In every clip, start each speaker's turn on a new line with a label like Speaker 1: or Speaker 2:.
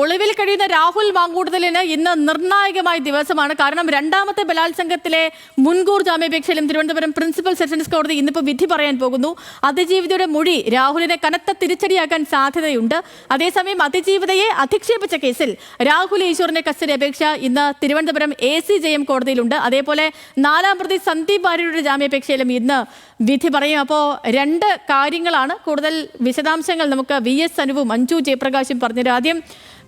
Speaker 1: ഒളിവിൽ കഴിയുന്ന രാഹുൽ മാങ്കൂടുതലിന് ഇന്ന് നിർണായകമായ ദിവസമാണ്. കാരണം രണ്ടാമത്തെ ബലാത്സംഗത്തിലെ മുൻകൂർ ജാമ്യാപേക്ഷയിലും തിരുവനന്തപുരം പ്രിൻസിപ്പൽ സെഷൻസ് കോടതി ഇന്നിപ്പോൾ വിധി പറയാൻ പോകുന്നു. അതിജീവിതയുടെ മൊഴി രാഹുലിനെ കനത്ത തിരിച്ചടിയാക്കാൻ സാധ്യതയുണ്ട്. അതേസമയം അതിജീവിതയെ അധിക്ഷേപിച്ച കേസിൽ രാഹുൽ ഈശ്വറിന്റെ കസ്റ്റഡി അപേക്ഷ ഇന്ന് Thiruvananthapuram A C J M കോടതിയിലുണ്ട്. അതേപോലെ നാലാം പ്രതി സന്ദീപ് ഭാര്യയുടെ ജാമ്യാപേക്ഷയിലും ഇന്ന് വിധി പറയും. അപ്പോൾ രണ്ട് കാര്യങ്ങളാണ് കൂടുതൽ വിശദാംശങ്ങൾ നമുക്ക് വി എസ് അനുവും മഞ്ജു ജയപ്രകാശും പറഞ്ഞത് ആദ്യം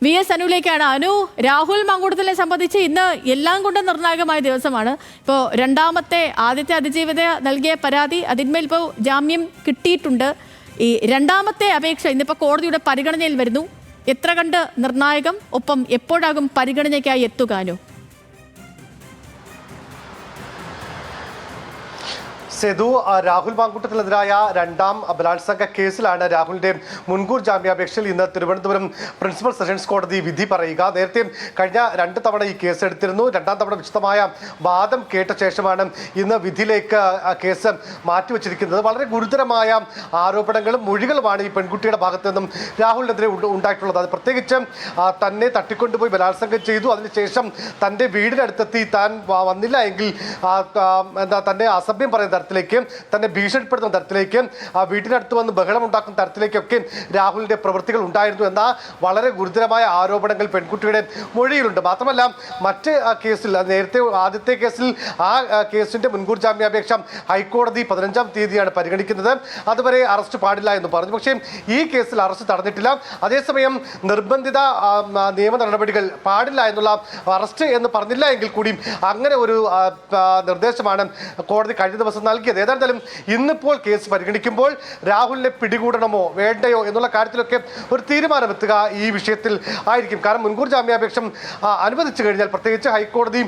Speaker 1: വി എസ് അനുവിലേക്കാണ് അനു രാഹുൽ മങ്കൂട്ടത്തിനെ സംബന്ധിച്ച് ഇന്ന് എല്ലാം കൊണ്ടും നിർണായകമായ ദിവസമാണ്. ഇപ്പോൾ രണ്ടാമത്തെ ആദ്യത്തെ അതിജീവിത നൽകിയ പരാതി അതിന്മേൽ ഇപ്പോൾ ജാമ്യം കിട്ടിയിട്ടുണ്ട്. ഈ രണ്ടാമത്തെ അപേക്ഷ ഇന്നിപ്പോൾ കോടതിയുടെ പരിഗണനയിൽ വരുന്നു. എത്ര കണ്ട് നിർണായകം? ഒപ്പം എപ്പോഴാകും പരിഗണനയ്ക്കായി എത്തുക
Speaker 2: സെതു രാഹുൽ മാങ്കൂട്ടത്തിനെതിരായ രണ്ടാം ബലാത്സംഗ കേസിലാണ് രാഹുലിന്റെ മുൻകൂർ ജാമ്യാപേക്ഷയിൽ ഇന്ന് തിരുവനന്തപുരം പ്രിൻസിപ്പൽ സെഷൻസ് കോടതി വിധി പറയുക. നേരത്തെ കഴിഞ്ഞ രണ്ട് തവണ ഈ കേസ് എടുത്തിരുന്നു. രണ്ടാം തവണ വിശദമായ വാദം കേട്ട ശേഷമാണ് ഇന്ന് വിധിയിലേക്ക് കേസ് മാറ്റിവെച്ചിരിക്കുന്നത്. വളരെ ഗുരുതരമായ ആരോപണങ്ങളും മൊഴികളുമാണ് ഈ പെൺകുട്ടിയുടെ ഭാഗത്തു നിന്നും രാഹുലിനെതിരെ ഉണ്ട് ഉണ്ടായിട്ടുള്ളത്. അത് പ്രത്യേകിച്ച് തന്നെ തട്ടിക്കൊണ്ടുപോയി ബലാത്സംഗം ചെയ്തു. അതിനുശേഷം തന്റെ വീടിനടുത്തെത്തി താൻ വന്നില്ല എങ്കിൽ എന്താ തന്നെ അസഭ്യം പറയുന്ന തരത്തിലേക്ക് തന്നെ ഭീഷണിപ്പെടുത്തുന്ന തരത്തിലേക്ക് ആ വീട്ടിനടുത്ത് വന്ന് ബഹളം ഉണ്ടാക്കുന്ന തരത്തിലേക്കൊക്കെ രാഹുലിന്റെ പ്രവൃത്തികൾ ഉണ്ടായിരുന്നു എന്ന വളരെ ഗുരുതരമായ ആരോപണങ്ങൾ പെൺകുട്ടിയുടെ മൊഴിയിലുണ്ട്. മാത്രമല്ല മറ്റ് കേസിൽ നേരത്തെ ആദ്യത്തെ കേസിൽ ആ കേസിന്റെ മുൻകൂർ ജാമ്യാപേക്ഷ ഹൈക്കോടതി പതിനഞ്ചാം തീയതിയാണ് പരിഗണിക്കുന്നത്. അതുവരെ അറസ്റ്റ് പാടില്ല എന്ന് പറഞ്ഞു. പക്ഷേ ഈ കേസിൽ അറസ്റ്റ് തടഞ്ഞിട്ടില്ല. അതേസമയം നിർബന്ധിത നിയമ നടപടികൾ പാടില്ല എന്നുള്ള അറസ്റ്റ് എന്ന് പറഞ്ഞില്ല എങ്കിൽ കൂടിയും അങ്ങനെ ഒരു നിർദ്ദേശമാണ് കോടതി കഴിഞ്ഞ ദിവസം നൽകിയത്. ഏതായാലും ഇന്നിപ്പോൾ കേസ് പരിഗണിക്കുമ്പോൾ രാഹുലിനെ പിടികൂടണമോ വേണ്ടയോ എന്നുള്ള കാര്യത്തിലൊക്കെ ഒരു തീരുമാനമെത്തുക ഈ വിഷയത്തിൽ ആയിരിക്കും. കാരണം മുൻകൂർ ജാമ്യാപേക്ഷ അനുവദിച്ചു കഴിഞ്ഞാൽ പ്രത്യേകിച്ച് ഹൈക്കോടതി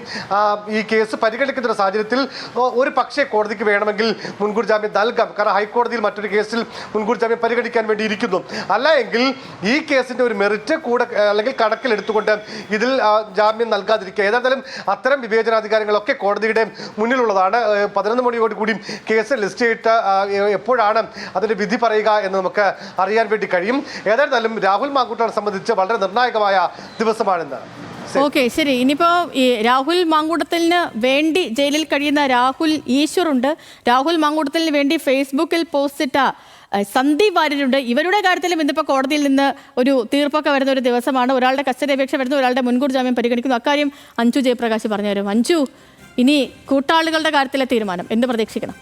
Speaker 2: ഈ കേസ് പരിഗണിക്കുന്ന ഒരു സാഹചര്യത്തിൽ ഒരു പക്ഷേ കോടതിക്ക് വേണമെങ്കിൽ മുൻകൂർ ജാമ്യം നൽകാം. കാരണം ഹൈക്കോടതിയിൽ മറ്റൊരു കേസിൽ മുൻകൂർ ജാമ്യം പരിഗണിക്കാൻ വേണ്ടി ഇരിക്കുന്നു. അല്ല എങ്കിൽ ഈ കേസിന്റെ ഒരു മെറിറ്റ് കൂടെ അല്ലെങ്കിൽ കണക്കിലെടുത്തുകൊണ്ട് ഇതിൽ ജാമ്യം നൽകാതിരിക്കുക. ഏതായാലും അത്തരം വിവേചനാധികാരങ്ങളൊക്കെ കോടതിയുടെ മുന്നിലുള്ളതാണ്. പതിനൊന്ന് മണിയോട് കൂടി കേസ് ലിസ്റ്റ് ചെയ്തിട്ട് എപ്പോഴാണ് അതിന്റെ വിധി പറയുക എന്ന് നമുക്ക് അറിയാൻ വേണ്ടി കഴിയും. ഏതായിരുന്നാലും രാഹുൽ മാങ്കൂട്ടനെ സംബന്ധിച്ച് വളരെ നിർണായകമായ ദിവസമാണിന്ന്.
Speaker 1: ഓക്കെ ശരി. ഇനിയിപ്പോൾ ഈ രാഹുൽ മാങ്കൂട്ടത്തിന് വേണ്ടി ജയിലിൽ കഴിയുന്ന രാഹുൽ ഈശ്വറുണ്ട്. രാഹുൽ മാങ്കൂട്ടത്തിന് വേണ്ടി ഫേസ്ബുക്കിൽ പോസ്റ്റ് ഇട്ട സന്ദീപ് വാര്യരുണ്ട്. ഇവരുടെ കാര്യത്തിലും ഇന്നിപ്പോൾ കോടതിയിൽ നിന്ന് ഒരു തീർപ്പൊക്കെ വരുന്ന ഒരു ദിവസമാണ്. ഒരാളുടെ കസ്റ്റഡി അപേക്ഷ വരുന്നത് ഒരാളുടെ മുൻകൂർ ജാമ്യം പരിഗണിക്കുന്നു. അക്കാര്യം അഞ്ചു ജയപ്രകാശ് പറഞ്ഞു തരും. അഞ്ചു ഇനി കൂട്ടാളികളുടെ കാര്യത്തിലെ തീരുമാനം എന്ത് പ്രതീക്ഷിക്കണം?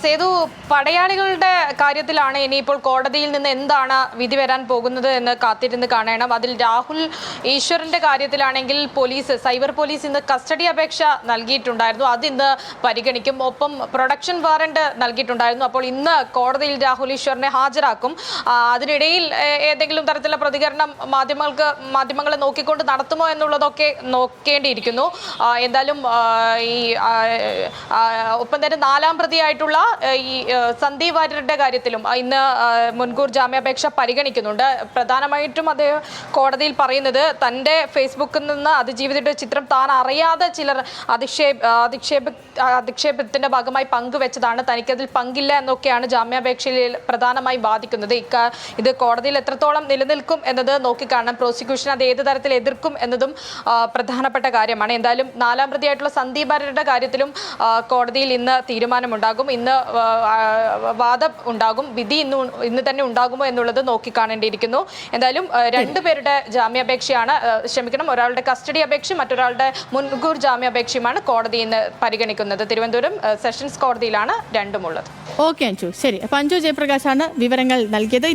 Speaker 3: സേതു പടയാളികളുടെ കാര്യത്തിലാണ് ഇനിയിപ്പോൾ കോടതിയിൽ നിന്ന് എന്താണ് വിധി വരാൻ പോകുന്നത് എന്ന് കാത്തിരുന്ന് കാണണം. അതിൽ രാഹുൽ ഈശ്വറിന്റെ കാര്യത്തിലാണെങ്കിൽ പോലീസ് സൈബർ പോലീസ് ഇന്ന് കസ്റ്റഡി അപേക്ഷ നൽകിയിട്ടുണ്ടായിരുന്നു. അത് ഇന്ന് പരിഗണിക്കും. ഒപ്പം പ്രൊഡക്ഷൻ വാറണ്ട് നൽകിയിട്ടുണ്ടായിരുന്നു. അപ്പോൾ ഇന്ന് കോടതിയിൽ രാഹുൽ ഈശ്വറിനെ ഹാജരാക്കും. അതിനിടയിൽ ഏതെങ്കിലും തരത്തിലുള്ള പ്രതികരണം മാധ്യമങ്ങൾക്ക് മാധ്യമങ്ങളെ നോക്കിക്കൊണ്ട് നടത്തുമോ എന്നുള്ളതൊക്കെ നോക്കേണ്ടിയിരിക്കുന്നു. എന്തായാലും ഈ ഒപ്പം തന്നെ നാലാം പ്രതിയായിട്ടുള്ള ഈ സന്ദീപ് വാര്യരുടെ കാര്യത്തിലും ഇന്ന് മുൻകൂർ ജാമ്യാപേക്ഷ പരിഗണിക്കുന്നുണ്ട്. പ്രധാനമായിട്ടും അദ്ദേഹം കോടതിയിൽ പറയുന്നത് തന്റെ ഫേസ്ബുക്കിൽ നിന്ന് അതിജീവിതയുടെ ചിത്രം താൻ അറിയാതെ ചിലർ അധിക്ഷേപ അധിക്ഷേപ അധിക്ഷേപത്തിന്റെ ഭാഗമായി പങ്കുവെച്ചതാണ്. തനിക്കതിൽ പങ്കില്ല എന്നൊക്കെയാണ് ജാമ്യാപേക്ഷയിൽ പ്രധാനമായി ബാധിക്കുന്നത് ഇക്ക ഇത് കോടതിയിൽ എത്രത്തോളം നിലനിൽക്കും എന്നത് നോക്കിക്കാണാം. പ്രോസിക്യൂഷൻ അത് ഏത് തരത്തിൽ എതിർക്കും എന്നതും പ്രധാനപ്പെട്ട കാര്യമാണ്. എന്തായാലും നാലാം പ്രതിയായിട്ടുള്ള സന്ദീപ് കാര്യത്തിലും കോടതിയിൽ ഇന്ന് തീരുമാനമുണ്ടാകും ഇന്ന് വാദം ഉണ്ടാകും. വിധി ഇന്ന് ഇന്ന് തന്നെ ഉണ്ടാകുമോ എന്നുള്ളത് നോക്കിക്കാണേണ്ടിയിരിക്കുന്നു എന്തായാലും രണ്ടുപേരുടെ ജാമ്യാപേക്ഷയാണ് ക്ഷമിക്കണം. ഒരാളുടെ കസ്റ്റഡി അപേക്ഷയും മറ്റൊരാളുടെ മുൻകൂർ ജാമ്യാപേക്ഷയുമാണ് കോടതി ഇന്ന് പരിഗണിക്കുന്നത്. തിരുവനന്തപുരം സെഷൻസ് കോടതിയിലാണ് രണ്ടുമുള്ളത്.
Speaker 1: ഓക്കെ അഞ്ചു ശരി. അപ്പൊ അഞ്ചു ജയപ്രകാശാണ് വിവരങ്ങൾ നൽകിയത്.